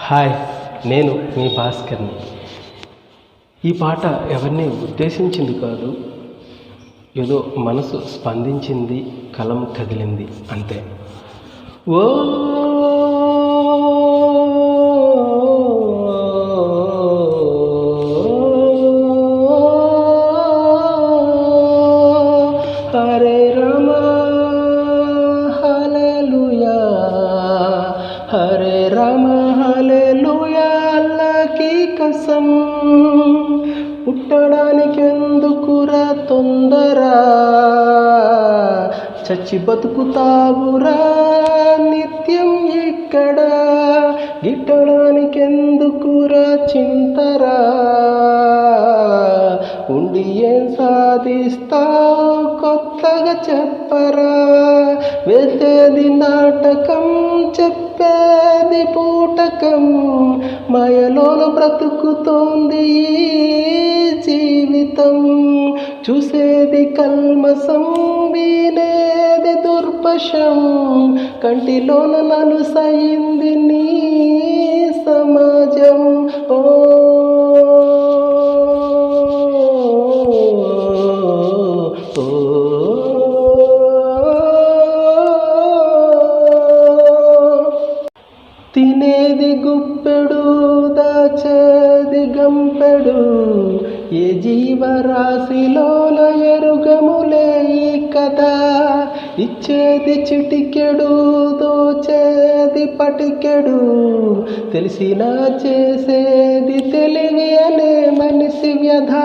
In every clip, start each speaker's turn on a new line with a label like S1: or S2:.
S1: Hi నేను మీ భాస్కర్ని. ఈ పాట ఎవరిని ఉద్దేశించింది కాదు ఏదో మనసు స్పందించింది కలం కదిలింది అంతే. ఓ అల్లాకి పుట్టడానికి ఎందుకురా తొందర? చచ్చి బతుకుతావురా నిత్యం ఇక్కడ. గిట్టడానికి ఎందుకురా చింతరా? ఉండి ఏం సాధిస్తావు కొత్తగా చెప్పరా? వేసేది నాటకం పేది పూటకం మాయలోన బ్రతుకుతోంది జీవితం. చూసేది కల్మసం వినేది దుర్పశం కంటిలోన నలుసయింది నీ సమాజం. ఓ గుప్పెడు దాచేది గంపెడు. ఏ జీవరాశిలోల ఎరుగములే ఈ కథ? ఇచ్చేది చిటికెడు దోచేది పటికెడు. తెలిసినా చేసేది తెలివి అనే మనిషి వ్యధ.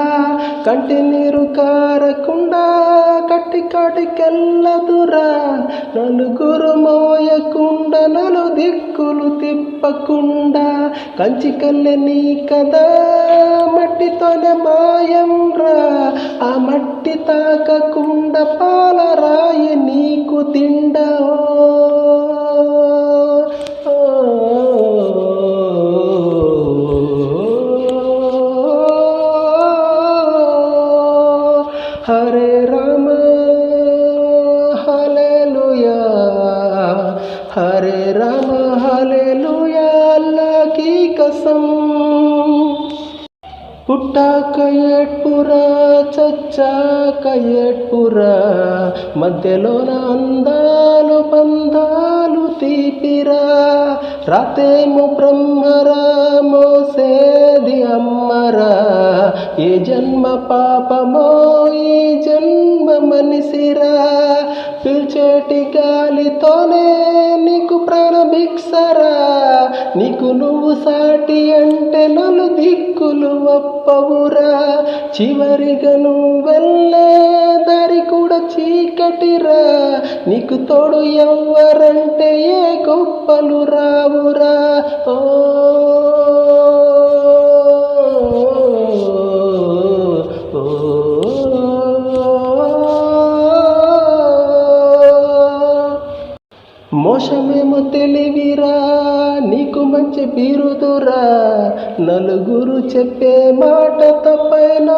S1: కంటి నీరు కారకుండా కట్టి కాటికెళ్ళదురా. నలుగురు మోయకుండా నలు దిక్కులు తిప్పకుండా కంచి కల్లె నీ కదా మట్టితోనే మాయం రా ఆ మట్టి తాకకుండా పాలరాయి నీకు తిండవో హరే రామ హల్లెలూయా అల్లాకి కసం. పుట్టాక ఏడ్పురా చచ్చాక ఏడ్పురా మధ్యలోన అందాలు పందాలు తీపిరా. రాతేమో బ్రహ్మరా మోసేది అమ్మరా. ఏ జన్మ పాపమో ఈ జన్మ మనిసిరా. పిల్చేటి గాలితోనే నీకు ప్రాణభిక్షరా. నీకు నువ్వు సాటి అంటే నలు దిక్కులు ఒప్పవురా. చివరిగా నువ్వు వెళ్ళే దారి కూడా చీకటిరా. నీకు తోడు ఎవ్వరంటే ఏ గొప్పలు రావురా. ఓ మోసమేమో తెలివిరా నీకు మంచి బిరుదురా. నలుగురు చెప్పే మాట తప్పైనా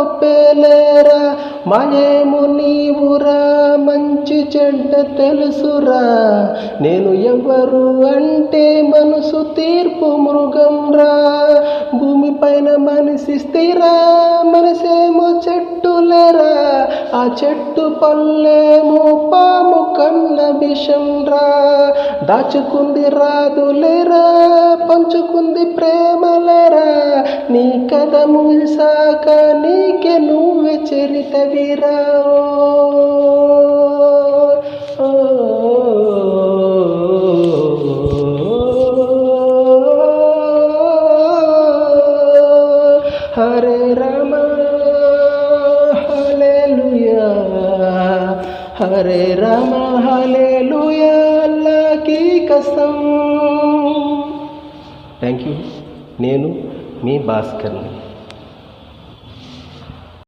S1: ఒప్పేలేరా. మాయేమో నీవురా మంచి చెడ్డ తెలుసురా. నేను ఎవరు అంటే మనసు తీర్పు మృగం రా భూమిపైన మనిషి స్థిరా మనసే ఆ చెట్టు పళ్ళేమో పాము కన్న విషంరా దాచుకుంది రాదులేరా పంచుకుంది ప్రేమలరా నీ కథ ముగిసాక నీకే నువ్వే చరితవిరా ఓ, హరే రామ హరే రామ హలే అల్లాకి కసం థ్యాంక్ యూ నేను మీ భాస్కర్ని.